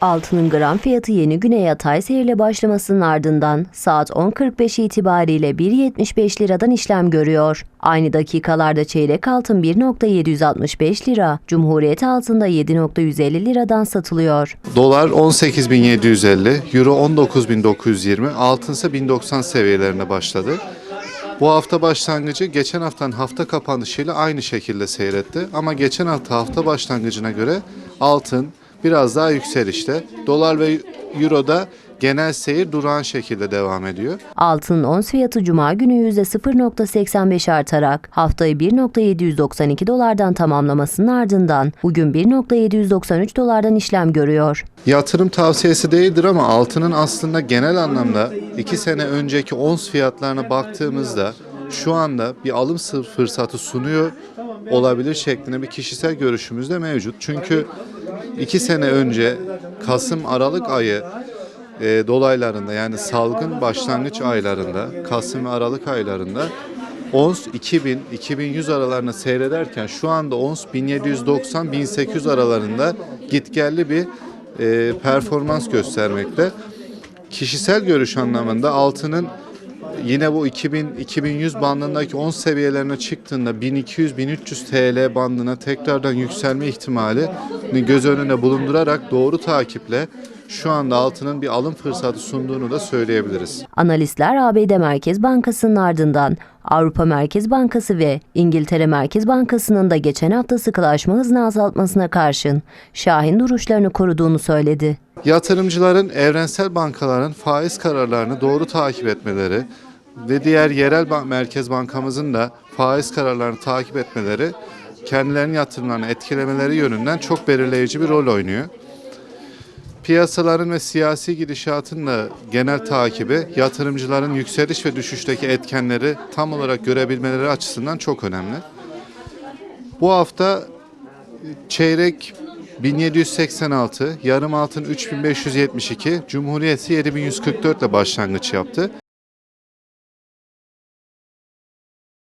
Altının gram fiyatı yeni güne yatay seyirle başlamasının ardından saat 10.45 itibariyle 1.75 liradan işlem görüyor. Aynı dakikalarda çeyrek altın 1.765 lira, Cumhuriyet altında 7.150 liradan satılıyor. Dolar 18.750, Euro 19.920, altın ise 1090 seviyelerine başladı. Bu hafta başlangıcı geçen haftanın hafta kapanışıyla aynı şekilde seyretti. Ama geçen hafta hafta başlangıcına göre altın biraz daha yükselişte. Dolar ve Euro'da genel seyir durağan şekilde devam ediyor. Altının ons fiyatı cuma günü %0.85 artarak haftayı 1.792 dolardan tamamlamasının ardından bugün 1.793 dolardan işlem görüyor. Yatırım tavsiyesi değildir ama altının aslında genel anlamda 2 sene önceki ons fiyatlarına baktığımızda şu anda bir alım fırsatı sunuyor olabilir şeklinde bir kişisel görüşümüz de mevcut. Çünkü 2 sene önce Kasım-Aralık ayı e, dolaylarında yani salgın başlangıç aylarında Kasım ve Aralık aylarında ons 2000-2100 aralarında seyrederken şu anda ons 1790-1800 aralarında gitgelli bir e, performans göstermekte. Kişisel görüş anlamında altının yine bu 2000-2100 bandındaki 10 seviyelerine çıktığında 1200-1300 TL bandına tekrardan yükselme ihtimali göz önüne bulundurarak doğru takiple şu anda altının bir alım fırsatı sunduğunu da söyleyebiliriz. Analistler ABD Merkez Bankası'nın ardından Avrupa Merkez Bankası ve İngiltere Merkez Bankası'nın da geçen hafta sıkılaşma hızını azaltmasına karşın şahin duruşlarını koruduğunu söyledi. Yatırımcıların evrensel bankaların faiz kararlarını doğru takip etmeleri ve diğer yerel ban- merkez bankamızın da faiz kararlarını takip etmeleri kendilerinin yatırımlarını etkilemeleri yönünden çok belirleyici bir rol oynuyor. Piyasaların ve siyasi gidişatın da genel takibi yatırımcıların yükseliş ve düşüşteki etkenleri tam olarak görebilmeleri açısından çok önemli. Bu hafta çeyrek 1786, yarım altın 3572, Cumhuriyeti 7144 ile başlangıç yaptı.